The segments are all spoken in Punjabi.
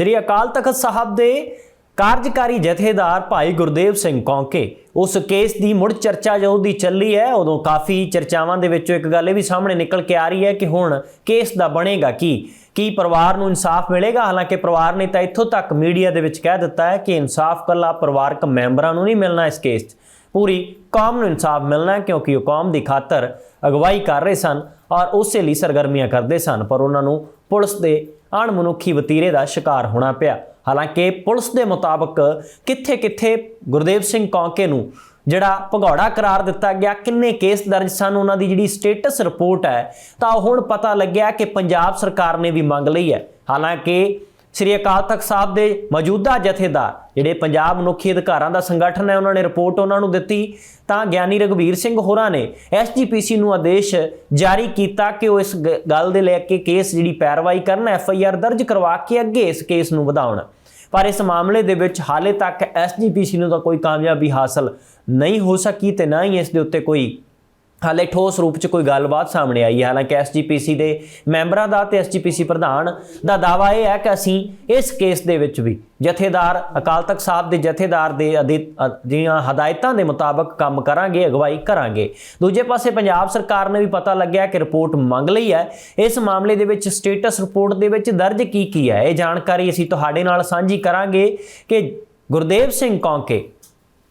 ਸ੍ਰੀ ਅਕਾਲ ਤਖਤ ਸਾਹਿਬ ਦੇ ਕਾਰਜਕਾਰੀ ਜਥੇਦਾਰ ਭਾਈ ਗੁਰਦੇਵ ਸਿੰਘ ਕੌਂਕੇ। ਉਸ ਕੇਸ ਦੀ ਮੁੜ ਚਰਚਾ ਜਦੋਂ ਦੀ ਚੱਲੀ ਹੈ, ਉਦੋਂ ਕਾਫੀ ਚਰਚਾਵਾਂ ਦੇ ਵਿੱਚੋਂ ਇੱਕ ਗੱਲ ਇਹ ਵੀ ਸਾਹਮਣੇ ਨਿਕਲ ਕੇ ਆ ਰਹੀ ਹੈ ਕਿ ਹੁਣ ਕੇਸ ਦਾ ਬਣੇਗਾ ਕੀ? ਕੀ ਪਰਿਵਾਰ ਨੂੰ ਇਨਸਾਫ ਮਿਲੇਗਾ? ਹਾਲਾਂਕਿ ਪਰਿਵਾਰ ਨੇ ਤਾਂ ਇੱਥੋਂ ਤੱਕ ਮੀਡੀਆ ਦੇ ਵਿੱਚ ਕਹਿ ਦਿੱਤਾ ਹੈ ਕਿ ਇਨਸਾਫ ਕੱਲਾ ਪਰਿਵਾਰਕ ਮੈਂਬਰਾਂ ਨੂੰ ਨਹੀਂ ਮਿਲਣਾ ਇਸ ਕੇਸ 'ਚ। ਪੂਰੀ ਕੌਮ ਨੂੰ ਇਨਸਾਫ ਮਿਲਣਾ ਕਿਉਂਕਿ ਉਹ ਕੌਮ ਦੀ ਖਾਤਰ ਅਗਵਾਈ ਕਰ ਰਹੇ ਸਨ ਔਰ ਉਸੇ ਲਈ ਸਰਗਰਮੀਆਂ ਕਰਦੇ ਸਨ, ਪਰ ਉਹਨਾਂ ਨੂੰ ਪੁਲਿਸ ਦੇ ਅਣਮਨੁੱਖੀ ਵਤੀਰੇ ਦਾ ਸ਼ਿਕਾਰ ਹੋਣਾ ਪਿਆ। ਹਾਲਾਂਕਿ ਪੁਲਿਸ ਦੇ ਮੁਤਾਬਕ ਕਿੱਥੇ-ਕਿੱਥੇ ਗੁਰਦੇਵ ਸਿੰਘ ਕੌਂਕੇ ਨੂੰ ਜਿਹੜਾ ਭਗੌੜਾ ਕਰਾਰ ਦਿੱਤਾ ਗਿਆ, ਕਿੰਨੇ ਕੇਸ ਦਰਜ ਸਨ, ਉਹਨਾਂ ਦੀ ਜਿਹੜੀ ਸਟੇਟਸ ਰਿਪੋਰਟ ਹੈ, ਤਾਂ ਉਹ ਹੁਣ ਪਤਾ ਲੱਗਿਆ ਕਿ ਪੰਜਾਬ ਸਰਕਾਰ ਨੇ ਵੀ ਮੰਗ ਲਈ ਹੈ। ਹਾਲਾਂਕਿ ਸ੍ਰੀ ਅਕਾਲ ਤਖਤ ਸਾਹਿਬ ਦੇ ਮੌਜੂਦਾ ਜਥੇਦਾਰ, ਜਿਹੜੇ ਪੰਜਾਬ ਮਨੁੱਖੀ ਅਧਿਕਾਰਾਂ ਦਾ ਸੰਗਠਨ ਹੈ, ਉਹਨਾਂ ਨੇ ਰਿਪੋਰਟ ਉਹਨਾਂ ਨੂੰ ਦਿੱਤੀ। ਤਾਂ ਗਿਆਨੀ ਰਗਵੀਰ ਸਿੰਘ ਹੋਰਾਂ ਨੇ ਐਸਜੀਪੀਸੀ ਨੂੰ ਆਦੇਸ਼ ਜਾਰੀ ਕੀਤਾ ਕਿ ਉਹ ਇਸ ਗ- ਗੱਲ ਦੇ ਲੈ ਕੇ ਕੇਸ ਜਿਹੜੀ ਪੈਰਵਾਈ ਕਰਨ ਐਫਆਈਆਰ ਦਰਜ ਕਰਵਾ ਕੇ ਅੱਗੇ ਇਸ ਕੇਸ ਨੂੰ ਵਧਾਉਣ। ਪਰ ਇਸ ਮਾਮਲੇ ਦੇ ਵਿੱਚ ਹਾਲੇ ਤੱਕ ਐਸਜੀਪੀਸੀ ਨੂੰ ਤਾਂ ਕੋਈ ਕਾਮਯਾਬੀ ਹਾਸਲ ਨਹੀਂ ਹੋ ਸਕੀ ਤੇ ਨਾ ਹੀ ਇਸ ਦੇ ਉੱਤੇ ਕੋਈ ਹਾਲੇ ਠੋਸ ਰੂਪ 'ਚ ਕੋਈ ਗੱਲਬਾਤ ਸਾਹਮਣੇ ਆਈ ਹੈ। ਹਾਲਾਂਕਿ ਐਸਜੀਪੀਸੀ ਦੇ ਮੈਂਬਰਾਂ ਦਾ ਤੇ ਐਸਜੀਪੀਸੀ ਪ੍ਰਧਾਨ ਦਾ ਦਾਵਾ ਇਹ ਹੈ ਕਿ ਅਸੀਂ ਇਸ ਕੇਸ ਦੇ ਵਿੱਚ ਵੀ ਜਥੇਦਾਰ, ਅਕਾਲ ਤਖਤ ਸਾਹਿਬ ਦੇ ਜਥੇਦਾਰ ਦੇ ਅਧੀ- ਅ- ਹਦਾਇਤਾਂ ਦੇ ਮੁਤਾਬਕ ਕੰਮ ਕਰਾਂਗੇ, ਅਗਵਾਈ ਕਰਾਂਗੇ। ਦੂਜੇ ਪਾਸੇ ਪੰਜਾਬ ਸਰਕਾਰ ਨੇ ਵੀ ਪਤਾ ਲੱਗਿਆ ਕਿ ਰਿਪੋਰਟ ਮੰਗ ਲਈ ਹੈ। ਇਸ ਮਾਮਲੇ ਦੇ ਵਿੱਚ ਸਟੇਟਸ ਰਿਪੋਰਟ ਦੇ ਵਿੱਚ ਦਰਜ ਕੀ ਕੀ ਹੈ? ਇਹ ਜਾਣਕਾਰੀ ਅਸੀਂ ਤੁਹਾਡੇ ਨਾਲ ਸਾਂਝੀ ਕਰਾਂਗੇ ਕਿ ਗੁਰਦੇਵ ਸਿੰਘ ਕੌਂਕੇ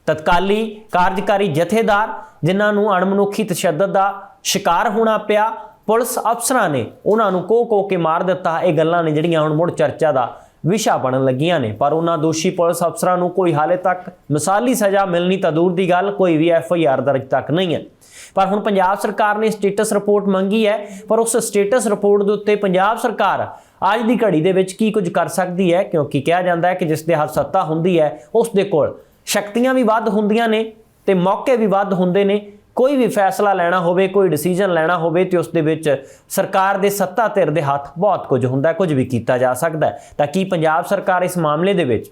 ਤਤਕਾਲੀ ਕਾਰਜਕਾਰੀ ਜਥੇਦਾਰ, ਜਿਨ੍ਹਾਂ ਨੂੰ ਅਣਮਨੁੱਖੀ ਤਸ਼ੱਦਦ ਦਾ ਸ਼ਿਕਾਰ ਹੋਣਾ ਪਿਆ, ਪੁਲਿਸ ਅਫਸਰਾਂ ਨੇ ਉਹਨਾਂ ਨੂੰ ਕੋ ਕੋ ਕੇ ਮਾਰ ਦਿੱਤਾ। ਇਹ ਗੱਲਾਂ ਨੇ ਜਿਹੜੀਆਂ ਹੁਣ ਮੁੜ ਚਰਚਾ ਦਾ ਵਿਸ਼ਾ ਬਣਨ ਲੱਗੀਆਂ ਨੇ। ਪਰ ਉਹਨਾਂ ਦੋਸ਼ੀ ਪੁਲਿਸ ਅਫਸਰਾਂ ਨੂੰ ਕੋਈ ਹਾਲੇ ਤੱਕ ਮਿਸਾਲੀ ਸਜ਼ਾ ਮਿਲਣੀ ਤਾਂ ਦੂਰ ਦੀ ਗੱਲ, ਕੋਈ ਵੀ ਐਫ ਆਈ ਆਰ ਦਰਜ ਤੱਕ ਨਹੀਂ ਹੈ। ਪਰ ਹੁਣ ਪੰਜਾਬ ਸਰਕਾਰ ਨੇ ਸਟੇਟਸ ਰਿਪੋਰਟ ਮੰਗੀ ਹੈ, ਪਰ ਉਸ ਸਟੇਟਸ ਰਿਪੋਰਟ ਦੇ ਉੱਤੇ ਪੰਜਾਬ ਸਰਕਾਰ ਅੱਜ ਦੀ ਘੜੀ ਦੇ ਵਿੱਚ ਕੀ ਕੁਝ ਕਰ ਸਕਦੀ ਹੈ? ਕਿਉਂਕਿ ਕਿਹਾ ਜਾਂਦਾ ਹੈ ਕਿ ਜਿਸ ਦੇ ਹੱਥ ਸੱਤਾ ਹੁੰਦੀ ਹੈ, ਉਸ ਦੇ ਕੋਲ ਸ਼ਕਤੀਆਂ ਵੀ ਵੱਧ ਹੁੰਦੀਆਂ ਨੇ ਤੇ ਮੌਕੇ ਵੀ ਵੱਧ ਹੁੰਦੇ ਨੇ। ਕੋਈ ਵੀ ਫੈਸਲਾ ਲੈਣਾ ਹੋਵੇ, ਕੋਈ ਡਿਸੀਜਨ ਲੈਣਾ ਹੋਵੇ ਤੇ ਉਸ ਦੇ ਵਿੱਚ ਸਰਕਾਰ ਦੇ ਸੱਤਾ ਧਿਰ ਦੇ ਹੱਥ ਬਹੁਤ ਕੁਝ ਹੁੰਦਾ, ਕੁਝ ਵੀ ਕੀਤਾ ਜਾ ਸਕਦਾ ਤਾਂ ਕੀ ਪੰਜਾਬ ਸਰਕਾਰ ਇਸ ਮਾਮਲੇ ਦੇ ਵਿੱਚ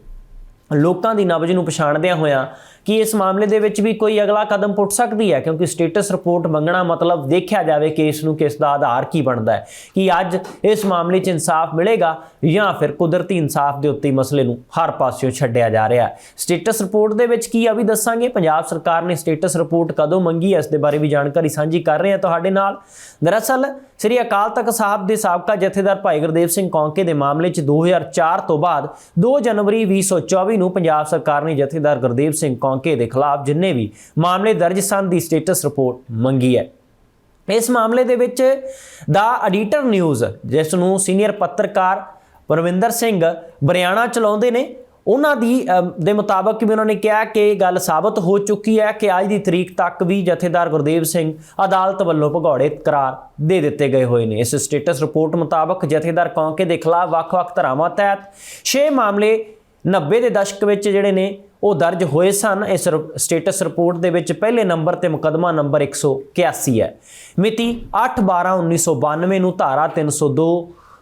ਲੋਕਾਂ ਦੀ ਨਬਜ ਨੂੰ ਪਛਾਣਦਿਆਂ ਹੋਇਆਂ ਕਿ ਇਸ ਮਾਮਲੇ ਦੇ ਵਿੱਚ ਵੀ ਕੋਈ ਅਗਲਾ ਕਦਮ ਪੁੱਟ ਸਕਦੀ ਹੈ? ਕਿਉਂਕਿ ਸਟੇਟਸ ਰਿਪੋਰਟ ਮੰਗਣਾ ਮਤਲਬ ਦੇਖਿਆ ਜਾਵੇ ਕਿ ਇਸ ਨੂੰ ਕਿਸ ਦਾ ਆਧਾਰ ਕੀ ਬਣਦਾ ਹੈ। ਕਿ ਅੱਜ ਇਸ ਮਾਮਲੇ 'ਚ ਇਨਸਾਫ ਮਿਲੇਗਾ ਜਾਂ ਫਿਰ ਕੁਦਰਤੀ ਇਨਸਾਫ ਦੇ ਉੱਤੇ ਮਸਲੇ ਨੂੰ ਹਰ ਪਾਸਿਓਂ ਛੱਡਿਆ ਜਾ ਰਿਹਾ ਹੈ? ਸਟੇਟਸ ਰਿਪੋਰਟ ਦੇ ਵਿੱਚ ਕੀ ਆ ਵੀ ਦੱਸਾਂਗੇ? ਪੰਜਾਬ ਸਰਕਾਰ ਨੇ ਸਟੇਟਸ ਰਿਪੋਰਟ ਕਦੋਂ ਮੰਗੀ ਹੈ? ਇਸ ਦੇ ਬਾਰੇ ਵੀ ਜਾਣਕਾਰੀ ਸਾਂਝੀ ਕਰ ਰਹੇ ਹਾਂ ਤੁਹਾਡੇ ਨਾਲ। ਦਰਅਸਲ, ਸ੍ਰੀ ਅਕਾਲ ਤਖਤ ਸਾਹਿਬ ਦੇ ਸਾਬਕਾ ਜਥੇਦਾਰ ਭਾਈ ਗੁਰਦੇਵ ਸਿੰਘ ਕੌਂਕੇ ਦੇ ਮਾਮਲੇ 'ਚ 2004 ਤੋਂ ਬਾਅਦ 2 ਜਨਵਰੀ 2024 ਨੂੰ ਪੰਜਾਬ ਸਰਕਾਰ ਨੇ ਜਥੇਦਾਰ ਗੁਰਦੇਵ ਸਿੰਘ ਕੌਂਕੇ ਦੇ ਖਿਲਾਫ ਜਿੰਨੇ ਵੀ ਮਾਮਲੇ ਦਰਜ ਸਨ ਦੀ ਸਟੇਟਸ ਰਿਪੋਰਟ ਮੰਗੀ ਹੈ। ਇਸ ਮਾਮਲੇ ਦੇ ਵਿੱਚ ਦਾ ਐਡੀਟਰ ਨਿਊਜ਼, ਜਿਸ ਨੂੰ ਸੀਨੀਅਰ ਪੱਤਰਕਾਰ ਪਰਵਿੰਦਰ ਸਿੰਘ ਬਰਿਆਣਾ ਚਲਾਉਂਦੇ ਨੇ, ਉਹਨਾਂ ਦੀ ਦੇ ਮੁਤਾਬਕ ਵੀ ਉਹਨਾਂ ਨੇ ਕਿਹਾ ਕਿ ਇਹ ਗੱਲ ਸਾਬਤ ਹੋ ਚੁੱਕੀ ਹੈ ਕਿ ਅੱਜ ਦੀ ਤਰੀਕ ਤੱਕ ਵੀ ਜਥੇਦਾਰ ਗੁਰਦੇਵ ਸਿੰਘ ਅਦਾਲਤ ਵੱਲੋਂ ਭਗੌੜੇ ਕਰਾਰ ਦੇ ਦਿੱਤੇ ਗਏ ਹੋਏ ਨੇ। ਇਸ ਸਟੇਟਸ ਰਿਪੋਰਟ ਮੁਤਾਬਕ ਜਥੇਦਾਰ ਕੌਂਕੇ ਦੇ ਖਿਲਾਫ ਵੱਖ-ਵੱਖ ਧਾਰਾਵਾਂ ਤਹਿਤ 6 ਮਾਮਲੇ 90 ਦੇ ਦਸ਼ਕ ਵਿੱਚ ਜਿਹੜੇ ਨੇ ਉਹ ਦਰਜ ਹੋਏ ਸਨ। ਇਸ ਸਟੇਟਸ ਰਿਪੋਰਟ ਦੇ ਵਿੱਚ ਪਹਿਲੇ ਨੰਬਰ ਤੇ ਮੁਕਦਮਾ ਨੰਬਰ 181 ਹੈ। ਮਿਤੀ 8/12/1992 ਨੂੰ ਧਾਰਾ 302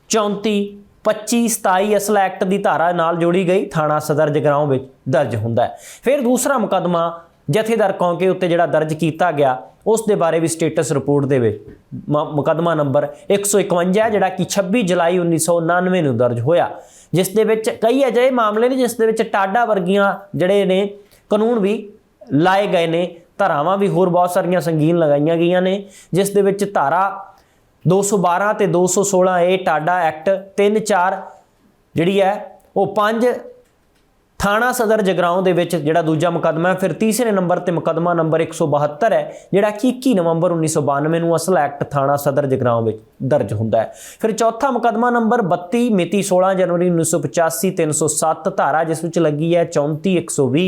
34 25 27 ਅਸਲ ਐਕਟ ਦੀ ਧਾਰਾ ਨਾਲ ਜੋੜੀ ਗਈ। ਥਾਣਾ ਸਦਰ ਜਗਰਾਉਂ ਵਿੱਚ ਦਰਜ ਹੁੰਦਾ ਹੈ। ਫਿਰ ਦੂਸਰਾ ਮੁਕਦਮਾ ਜਥੇਦਾਰ ਕੌਂਕੇ ਉੱਤੇ ਜਿਹੜਾ ਦਰਜ ਕੀਤਾ ਗਿਆ, ਉਸ ਦੇ ਬਾਰੇ ਵੀ ਸਟੇਟਸ ਰਿਪੋਰਟ ਦੇ ਵਿੱਚ ਮ- ਮੁਕੱਦਮਾ ਨੰਬਰ 151 ਹੈ ਜਿਹੜਾ ਕਿ 26 ਜੁਲਾਈ 1999 ਨੂੰ ਦਰਜ ਹੋਇਆ, ਜਿਸ ਦੇ ਵਿੱਚ ਕਈ ਅਜਿਹੇ ਮਾਮਲੇ ਨੇ, ਜਿਸ ਦੇ ਵਿੱਚ ਟਾਡਾ ਵਰਗੀਆਂ ਜਿਹੜੇ ਨੇ, ਕਾਨੂੰਨ ਵੀ ਲਾਏ ਗਏ ਨੇ, ਧਾਰਾਵਾਂ ਵੀ ਹੋਰ ਬਹੁਤ ਸਾਰੀਆਂ ਸੰਗੀਨ ਲਗਾਈਆਂ ਗਈਆਂ ਨੇ, ਜਿਸ ਦੇ ਵਿੱਚ ਧਾਰਾ 212 ਤੇ 216 ਏ, ਟਾਡਾ ਐਕਟ 34 ਜਿਹੜੀ ਹੈ, ਉਹ ਪੰਜ ਥਾਣਾ ਸਦਰ ਜਗਰਾਉਂ ਦੇ ਵਿੱਚ ਜਿਹੜਾ ਦੂਜਾ ਮੁਕਦਮਾ ਹੈ, ਫਿਰ ਤੀਸਰੇ ਨੰਬਰ ਤੇ ਮੁਕਦਮਾ ਨੰਬਰ 172 ਹੈ, ਜਿਹੜਾ ਕਿ 21 ਨਵੰਬਰ 1992 ਨੂੰ ਅਸਲ ਐਕਟ ਥਾਣਾ ਸਦਰ ਜਗਰਾਉਂ ਵਿੱਚ ਦਰਜ ਹੁੰਦਾ ਹੈ। ਫਿਰ ਚੌਥਾ ਮੁਕਦਮਾ ਨੰਬਰ 32 ਮਿਤੀ 16 ਜਨਵਰੀ 1985 307 ਧਾਰਾ, ਜਿਸ ਵਿੱਚ ਲੱਗੀ ਹੈ 34 120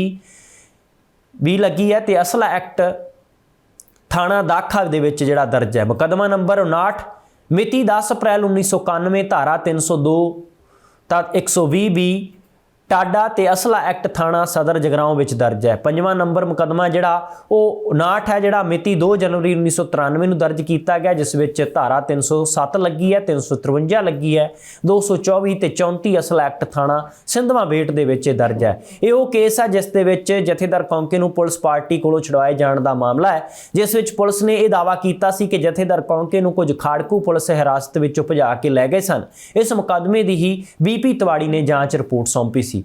ਵੀ ਲੱਗੀ ਹੈ ਤੇ ਅਸਲ ਐਕਟ ਥਾਣਾ ਦਾਖਾ ਦੇ ਵਿੱਚ ਜਿਹੜਾ ਦਰਜ ਹੈ। ਮੁਕਦਮਾ ਨੰਬਰ 59 ਮਿਤੀ 10 ਅਪ੍ਰੈਲ 1991 ਧਾਰਾ 302 ਤਾਂ 120 ਵੀ ਟਾਡਾ ਤੇ ਅਸਲਾ ਐਕਟ ਥਾਣਾ ਸਦਰ ਜਗਰਾਉਂ ਵਿੱਚ ਦਰਜ ਹੈ। ਪੰਜਵਾਂ ਨੰਬਰ ਮੁਕਦਮਾ ਜਿਹੜਾ, ਉਹ 59 ਹੈ ਜਿਹੜਾ ਮਿਤੀ 2 ਜਨਵਰੀ 1993 ਨੂੰ ਦਰਜ ਕੀਤਾ ਗਿਆ, ਜਿਸ ਵਿੱਚ ਧਾਰਾ 307 ਲੱਗੀ ਹੈ 353 ਲੱਗੀ ਹੈ 224 ਤੇ 34 ਅਸਲਾ ਐਕਟ ਥਾਣਾ ਸਿੰਧਵਾ ਬੇਟ ਦੇ ਵਿੱਚ ਇਹ ਦਰਜ ਹੈ। ਇਹ ਉਹ ਕੇਸ ਹੈ, ਜਿਸ ਦੇ ਵਿੱਚ ਜਥੇਦਾਰ ਕੌਂਕੇ ਨੂੰ ਪੁਲਿਸ ਪਾਰਟੀ ਕੋਲੋਂ ਛੁਡਵਾਏ ਜਾਣ ਦਾ ਮਾਮਲਾ ਹੈ, ਜਿਸ ਵਿੱਚ ਪੁਲਿਸ ਨੇ ਇਹ ਦਾਅਵਾ ਕੀਤਾ ਸੀ ਕਿ ਜਥੇਦਾਰ ਕੌਂਕੇ ਨੂੰ ਕੁਝ ਖਾੜਕੂ ਪੁਲਿਸ ਹਿਰਾਸਤ ਵਿੱਚੋਂ ਭਜਾ ਕੇ ਲੈ ਗਏ ਸਨ। ਇਸ ਮੁਕੱਦਮੇ ਦੀ ਹੀ ਬੀਪੀ ਤਿਵਾੜੀ ਨੇ ਜਾਂਚ ਰਿਪੋਰਟ ਸੌਂਪੀ ਸੀ।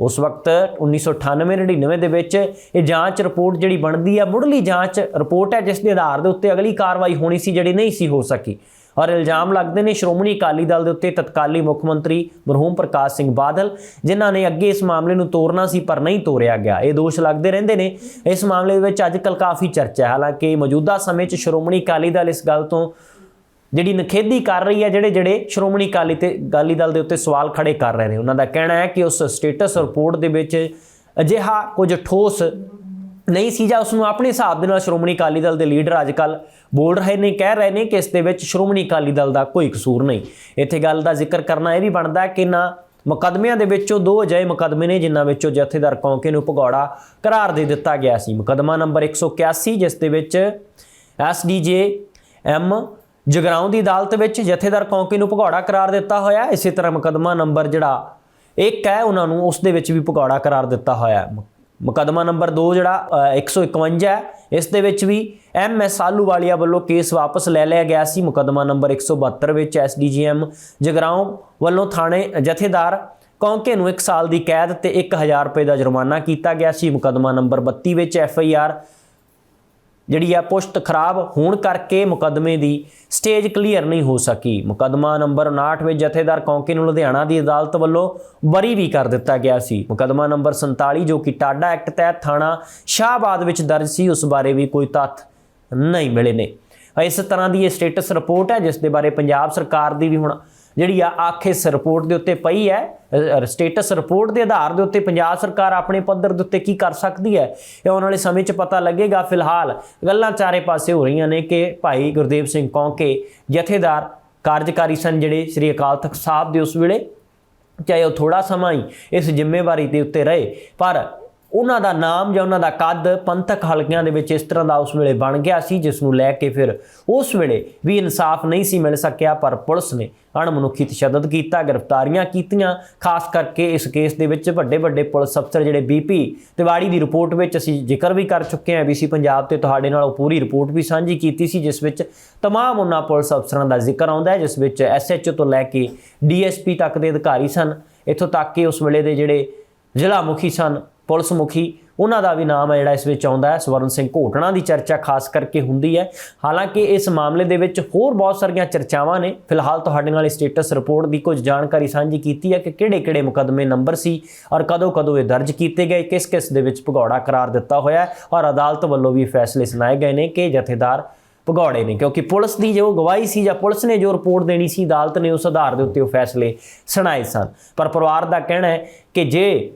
ਉਸ ਵਕਤ 1998-99 ਦੇ ਵਿੱਚ ਇਹ ਜਾਂਚ ਰਿਪੋਰਟ ਜਿਹੜੀ ਬਣਦੀ ਆ, ਮੁੱਢਲੀ ਜਾਂਚ ਰਿਪੋਰਟ ਹੈ, ਜਿਸ ਦੇ ਆਧਾਰ ਦੇ ਉੱਤੇ ਅਗਲੀ ਕਾਰਵਾਈ ਹੋਣੀ ਸੀ, ਜਿਹੜੀ ਨਹੀਂ ਸੀ ਹੋ ਸਕੀ। ਔਰ ਇਲਜ਼ਾਮ ਲੱਗਦੇ ਨੇ ਸ਼੍ਰੋਮਣੀ ਅਕਾਲੀ ਦਲ ਦੇ ਉੱਤੇ ਤਤਕਾਲੀ ਮੁੱਖ ਮੰਤਰੀ ਮਰਹੂਮ ਪ੍ਰਕਾਸ਼ ਸਿੰਘ ਬਾਦਲ, ਜਿਨ੍ਹਾਂ ਨੇ ਅੱਗੇ ਇਸ ਮਾਮਲੇ ਨੂੰ ਤੋੜਨਾ ਸੀ, ਪਰ ਨਹੀਂ ਤੋੜਿਆ ਗਿਆ। ਇਹ ਦੋਸ਼ ਲੱਗਦੇ ਰਹਿੰਦੇ ਨੇ। ਇਸ ਮਾਮਲੇ ਦੇ ਵਿੱਚ ਅੱਜ ਅੱਜਕੱਲ ਕਾਫੀ ਚਰਚਾ ਹੈ। ਹਾਲਾਂਕਿ ਮੌਜੂਦਾ ਸਮੇਂ 'ਚ ਸ਼੍ਰੋਮਣੀ ਅਕਾਲੀ ਦਲ ਇਸ ਗੱਲ ਤੋਂ ਜਿਹੜੀ ਨਖੇਦੀ ਕਰ ਰਹੀ ਹੈ, ਜਿਹੜੇ ਜਿਹੜੇ ਸ਼੍ਰੋਮਣੀ ਅਕਾਲੀ ਤੇ ਅਕਾਲੀ ਦਲ ਦੇ ਉੱਤੇ ਸਵਾਲ ਖੜੇ ਕਰ ਰਹੇ ਨੇ, ਉਹਨਾਂ ਦਾ ਕਹਿਣਾ ਹੈ ਕਿ ਉਸ ਸਟੇਟਸ ਰਿਪੋਰਟ ਦੇ ਵਿੱਚ ਅਜਿਹਾ ਕੁਝ ਠੋਸ ਨਹੀਂ ਸੀ ਜਾਂ ਉਸ ਨੂੰ ਆਪਣੇ ਹਿਸਾਬ ਦੇ ਨਾਲ ਸ਼੍ਰੋਮਣੀ ਅਕਾਲੀ ਦਲ ਦੇ ਲੀਡਰ ਅੱਜਕੱਲ ਬੋਲ ਰਹੇ ਨੇ, ਕਹਿ ਰਹੇ ਨੇ ਕਿ ਇਸ ਦੇ ਵਿੱਚ ਸ਼੍ਰੋਮਣੀ ਅਕਾਲੀ ਦਲ ਦਾ ਕੋਈ ਕਸੂਰ ਨਹੀਂ। ਇੱਥੇ ਗੱਲ ਦਾ ਜ਼ਿਕਰ ਕਰਨਾ ਇਹ ਵੀ ਬਣਦਾ ਕਿ ਨਾ ਮੁਕੱਦਮਿਆਂ ਦੇ ਵਿੱਚੋਂ ਦੋ ਅਜਿਹੇ ਮੁਕੱਦਮੇ ਨੇ, ਜਿਨ੍ਹਾਂ ਵਿੱਚੋਂ ਜਥੇਦਾਰ ਕੌਂਕੇ ਨੂੰ ਭਗੌੜਾ ਕਰਾਰ ਦੇ ਦਿੱਤਾ ਗਿਆ ਸੀ। ਮੁਕੱਦਮਾ ਨੰਬਰ 181 ਜਿਸ ਦੇ ਵਿੱਚ ਐਸਡੀਜੇ ਐਮ ਜਗਰਾਉਂ ਦੀ ਅਦਾਲਤ ਵਿੱਚ ਜਥੇਦਾਰ ਕੌਂਕੇ ਨੂੰ ਭਗੌੜਾ ਕਰਾਰ ਦਿੱਤਾ ਹੋਇਆ ਇਸੇ ਤਰ੍ਹਾਂ ਮੁਕੱਦਮਾ ਨੰਬਰ ਜਿਹੜਾ ਇੱਕ ਹੈ ਉਹਨਾਂ ਨੂੰ ਉਸ ਦੇ ਵਿੱਚ ਵੀ ਭਗੌੜਾ ਕਰਾਰ ਦਿੱਤਾ ਹੋਇਆ ਹੈ। ਮੁ- ਮੁਕੱਦਮਾ ਨੰਬਰ 2 ਜਿਹੜਾ ਅ, 151 ਹੈ ਇਸ ਦੇ ਵਿੱਚ ਵੀ ਐਮ ਐਸ ਆਲੂਵਾਲੀਆ ਵੱਲੋਂ ਕੇਸ ਵਾਪਸ ਲੈ ਲਿਆ ਗਿਆ ਸੀ। ਮੁਕੱਦਮਾ ਨੰਬਰ 172 ਵਿੱਚ ਐਸਡੀਜੀਐਮ ਜਗਰਾਉਂ ਵੱਲੋਂ ਥਾਣੇ ਜਥੇਦਾਰ ਕੌਂਕੇ ਨੂੰ 1 ਸਾਲ ਦੀ ਕੈਦ ਤੇ 1000 ਰੁਪਏ ਦਾ ਜੁਰਮਾਨਾ ਕੀਤਾ ਗਿਆ ਸੀ। ਮੁਕੱਦਮਾ ਨੰਬਰ 32 ਵਿੱਚ ਐਫ ਆਈ ਆਰ ਜਿਹੜੀ ਆ ਪੁਸ਼ਤ ਖਰਾਬ ਹੋਣ ਕਰਕੇ ਮੁਕੱਦਮੇ ਦੀ ਸਟੇਜ ਕਲੀਅਰ ਨਹੀਂ ਹੋ ਸਕੀ। ਮੁਕੱਦਮਾ ਨੰਬਰ 59 ਵਿੱਚ ਜਥੇਦਾਰ ਕੌਂਕੇ ਨੂੰ ਲੁਧਿਆਣਾ ਦੀ ਅਦਾਲਤ ਵੱਲੋਂ ਬਰੀ ਵੀ ਕਰ ਦਿੱਤਾ ਗਿਆ ਸੀ। ਮੁਕੱਦਮਾ ਨੰਬਰ 47 ਜੋ ਕਿ ਟਾਡਾ ਐਕਟ ਤਹਿਤ ਥਾਣਾ ਸ਼ਾਹਬਾਦ ਵਿੱਚ ਦਰਜ ਸੀ, ਉਸ ਬਾਰੇ ਵੀ ਕੋਈ ਤੱਥ ਨਹੀਂ ਮਿਲੇ ਨੇ। ਇਸ ਤਰ੍ਹਾਂ ਦੀ ਇਹ ਸਟੇਟਸ ਰਿਪੋਰਟ ਹੈ, ਜਿਸ ਦੇ ਬਾਰੇ ਪੰਜਾਬ ਸਰਕਾਰ ਦੀ ਵੀ ਹੁਣ ਜਿਹੜੀ ਆ ਆਖ ਇਸ ਰਿਪੋਰਟ ਦੇ ਉੱਤੇ ਪਈ ਹੈ ਸਟੇਟਸ ਰਿਪੋਰਟ ਦੇ ਆਧਾਰ ਦੇ ਉੱਤੇ ਪੰਜਾਬ ਸਰਕਾਰ ਆਪਣੇ ਪੱਧਰ ਦੇ ਉੱਤੇ ਕੀ ਕਰ ਸਕਦੀ ਹੈ, ਇਹ ਆਉਣ ਵਾਲੇ ਸਮੇਂ 'ਚ ਪਤਾ ਲੱਗੇਗਾ। ਫਿਲਹਾਲ ਗੱਲਾਂ ਚਾਰੇ ਪਾਸੇ ਹੋ ਰਹੀਆਂ ਨੇ ਕਿ ਭਾਈ ਗੁਰਦੇਵ ਸਿੰਘ ਕੌਂਕੇ ਜਥੇਦਾਰ ਕਾਰਜਕਾਰੀ ਸਨ ਜਿਹੜੇ, ਸ੍ਰੀ ਅਕਾਲ ਤਖਤ ਸਾਹਿਬ ਦੇ ਉਸ ਵੇਲੇ, ਚਾਹੇ ਉਹ ਥੋੜਾ ਸਮਾਂ ਹੀ ਇਸ ਜ਼ਿੰਮੇਵਾਰੀ ਦੇ ਉੱਤੇ ਰਹੇ, ਪਰ ਉਹਨਾਂ ਦਾ ਨਾਮ ਜਾਂ ਉਹਨਾਂ ਦਾ ਕੱਦ ਪੰਥਕ ਹਲਕਿਆਂ ਦੇ ਵਿੱਚ ਇਸ ਤਰ੍ਹਾਂ ਦਾ ਉਸ ਵੇਲੇ ਬਣ ਗਿਆ ਸੀ, ਜਿਸ ਨੂੰ ਲੈ ਕੇ ਫਿਰ ਉਸ ਵੇਲੇ ਵੀ ਇਨਸਾਫ ਨਹੀਂ ਸੀ ਮਿਲ ਸਕਿਆ, ਪਰ ਪੁਲਿਸ ਨੇ ਅਣਮਨੁੱਖੀ ਤਸ਼ੱਦਦ ਕੀਤਾ, ਗ੍ਰਿਫਤਾਰੀਆਂ ਕੀਤੀਆਂ। ਖਾਸ ਕਰਕੇ ਇਸ ਕੇਸ ਦੇ ਵਿੱਚ ਵੱਡੇ ਵੱਡੇ ਪੁਲਿਸ ਅਫਸਰ ਜਿਹੜੇ ਬੀਪੀ ਤਿਵਾੜੀ ਦੀ ਰਿਪੋਰਟ ਵਿੱਚ ਅਸੀਂ ਜ਼ਿਕਰ ਵੀ ਕਰ ਚੁੱਕੇ ਹਾਂ। ਬੀਸੀ ਪੰਜਾਬ ਤੇ ਤੁਹਾਡੇ ਨਾਲ ਉਹ ਪੂਰੀ ਰਿਪੋਰਟ ਵੀ ਸਾਂਝੀ ਕੀਤੀ ਸੀ, ਜਿਸ ਵਿੱਚ ਤਮਾਮ ਉਹਨਾਂ ਪੁਲਿਸ ਅਫਸਰਾਂ ਦਾ ਜ਼ਿਕਰ ਆਉਂਦਾ ਹੈ, ਜਿਸ ਵਿੱਚ ਐਸਐਚਓ ਤੋਂ ਲੈ ਕੇ ਡੀਐਸਪੀ ਤੱਕ ਦੇ ਅਧਿਕਾਰੀ ਸਨ। ਇੱਥੋਂ ਤੱਕ ਕਿ ਉਸ ਵੇਲੇ ਦੇ ਜਿਹੜੇ ਜ਼ਿਲ੍ਹਾ ਮੁਖੀ ਸਨ ਪੁਲਿਸ ਮੁਖੀ, ਉਹਨਾਂ ਦਾ ਵੀ ਨਾਮ ਹੈ ਜਿਹੜਾ ਇਸ ਵਿੱਚ ਆਉਂਦਾ ਹੈ, ਸਵਰਨ ਸਿੰਘ ਘੋਟਣਾ ਦੀ ਚਰਚਾ ਖਾਸ ਕਰਕੇ ਹੁੰਦੀ ਹੈ। ਹਾਲਾਂਕਿ ਇਸ ਮਾਮਲੇ ਦੇ ਵਿੱਚ ਹੋਰ ਬਹੁਤ ਸਾਰੀਆਂ ਚਰਚਾਵਾਂ ਨੇ। ਫਿਲਹਾਲ ਤੁਹਾਡੇ ਨਾਲ ਸਟੇਟਸ ਰਿਪੋਰਟ ਦੀ ਕੁਝ ਜਾਣਕਾਰੀ ਸਾਂਝੀ ਕੀਤੀ ਹੈ ਕਿ ਕਿਹੜੇ-ਕਿਹੜੇ ਮੁਕੱਦਮੇ ਨੰਬਰ ਸੀ ਔਰ ਕਦੋਂ-ਕਦੋਂ ਇਹ ਦਰਜ ਕੀਤੇ ਗਏ, ਕਿਸ-ਕਿਸ ਦੇ ਵਿੱਚ ਭਗੌੜਾ ਕਰਾਰ ਦਿੱਤਾ ਹੋਇਆ ਹੈ ਔਰ ਅਦਾਲਤ ਵੱਲੋਂ ਵੀ ਫੈਸਲੇ ਸੁਣਾਏ ਗਏ ਨੇ ਕਿ ਜਥੇਦਾਰ ਭਗੌੜੇ ਨੇ, ਕਿਉਂਕਿ ਪੁਲਿਸ ਦੀ ਜੋ ਗਵਾਹੀ ਸੀ ਜਾਂ ਪੁਲਿਸ ਨੇ ਜੋ ਰਿਪੋਰਟ ਦੇਣੀ ਸੀ, ਅਦਾਲਤ ਨੇ ਉਸ ਆਧਾਰ ਦੇ ਉੱਤੇ ਉਹ ਫੈਸਲੇ ਸੁਣਾਏ ਸਨ। ਪਰ ਪਰਿਵਾਰ ਦਾ ਕਹਿਣਾ ਹੈ ਕਿ ਜੇ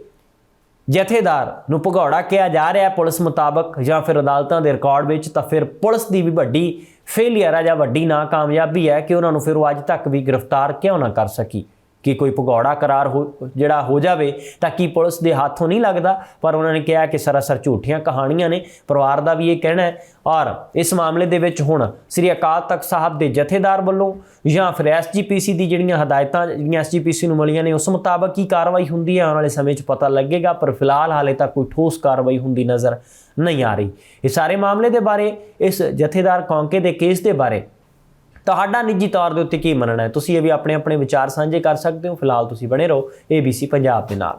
ਜਥੇਦਾਰ ਨੂੰ ਭਗੌੜਾ ਕਿਹਾ ਜਾ ਰਿਹਾ ਪੁਲਿਸ ਮੁਤਾਬਕ ਜਾਂ ਫਿਰ ਅਦਾਲਤਾਂ ਦੇ ਰਿਕਾਰਡ ਵਿੱਚ, ਤਾਂ ਫਿਰ ਪੁਲਿਸ ਦੀ ਵੀ ਵੱਡੀ ਫੇਲਿਅਰ ਹੈ ਜਾਂ ਵੱਡੀ ਨਾਕਾਮਯਾਬੀ ਹੈ ਕਿ ਉਹਨਾਂ ਨੂੰ ਫਿਰ ਉਹ ਅੱਜ ਤੱਕ ਵੀ ਗ੍ਰਿਫਤਾਰ ਕਿਉਂ ਨਾ ਕਰ ਸਕੀ। ਕਿ ਕੋਈ ਭਗੌੜਾ ਕਰਾਰ ਹੋ, ਜਿਹੜਾ ਹੋ ਜਾਵੇ ਤਾਂ ਕੀ ਪੁਲਿਸ ਦੇ ਹੱਥੋਂ ਨਹੀਂ ਲੱਗਦਾ? ਪਰ ਉਹਨਾਂ ਨੇ ਕਿਹਾ ਕਿ ਸਰਾਸਰ ਝੂਠੀਆਂ ਕਹਾਣੀਆਂ ਨੇ। ਪਰਿਵਾਰ ਦਾ ਵੀ ਇਹ ਕਹਿਣਾ ਹੈ। ਔਰ ਇਸ ਮਾਮਲੇ ਦੇ ਵਿੱਚ ਹੁਣ ਸ੍ਰੀ ਅਕਾਲ ਤਖਤ ਸਾਹਿਬ ਦੇ ਜਥੇਦਾਰ ਵੱਲੋਂ ਜਾਂ ਫਿਰ ਐਸਜੀਪੀਸੀ ਦੀ ਜਿਹੜੀਆਂ ਹਦਾਇਤਾਂ, ਜਿਹੜੀਆਂ ਐਸਜੀਪੀਸੀ ਨੂੰ ਮਿਲੀਆਂ ਨੇ, ਉਸ ਮੁਤਾਬਕ ਕੀ ਕਾਰਵਾਈ ਹੁੰਦੀ ਹੈ? ਆਉਣ ਵਾਲੇ ਸਮੇਂ 'ਚ ਪਤਾ ਲੱਗੇਗਾ, ਪਰ ਫਿਲਹਾਲ ਹਾਲੇ ਤੱਕ ਕੋਈ ਠੋਸ ਕਾਰਵਾਈ ਹੁੰਦੀ ਨਜ਼ਰ ਨਹੀਂ ਆ ਰਹੀ। ਇਹ ਸਾਰੇ ਮਾਮਲੇ ਦੇ ਬਾਰੇ, ਇਸ ਜਥੇਦਾਰ ਕੌਂਕੇ ਦੇ ਕੇਸ ਦੇ ਬਾਰੇ ਤੁਹਾਡਾ ਨਿੱਜੀ ਤੌਰ ਦੇ ਉੱਤੇ ਕੀ ਮੰਨਣਾ ਹੈ? ਤੁਸੀਂ ਇਹ ਵੀ ਆਪਣੇ ਆਪਣੇ ਵਿਚਾਰ ਸਾਂਝੇ ਕਰ ਸਕਦੇ ਹੋ। ਫਿਲਹਾਲ ਤੁਸੀਂ ਬਣੇ ਰਹੋ ABC ਪੰਜਾਬ ਦੇ ਨਾਲ।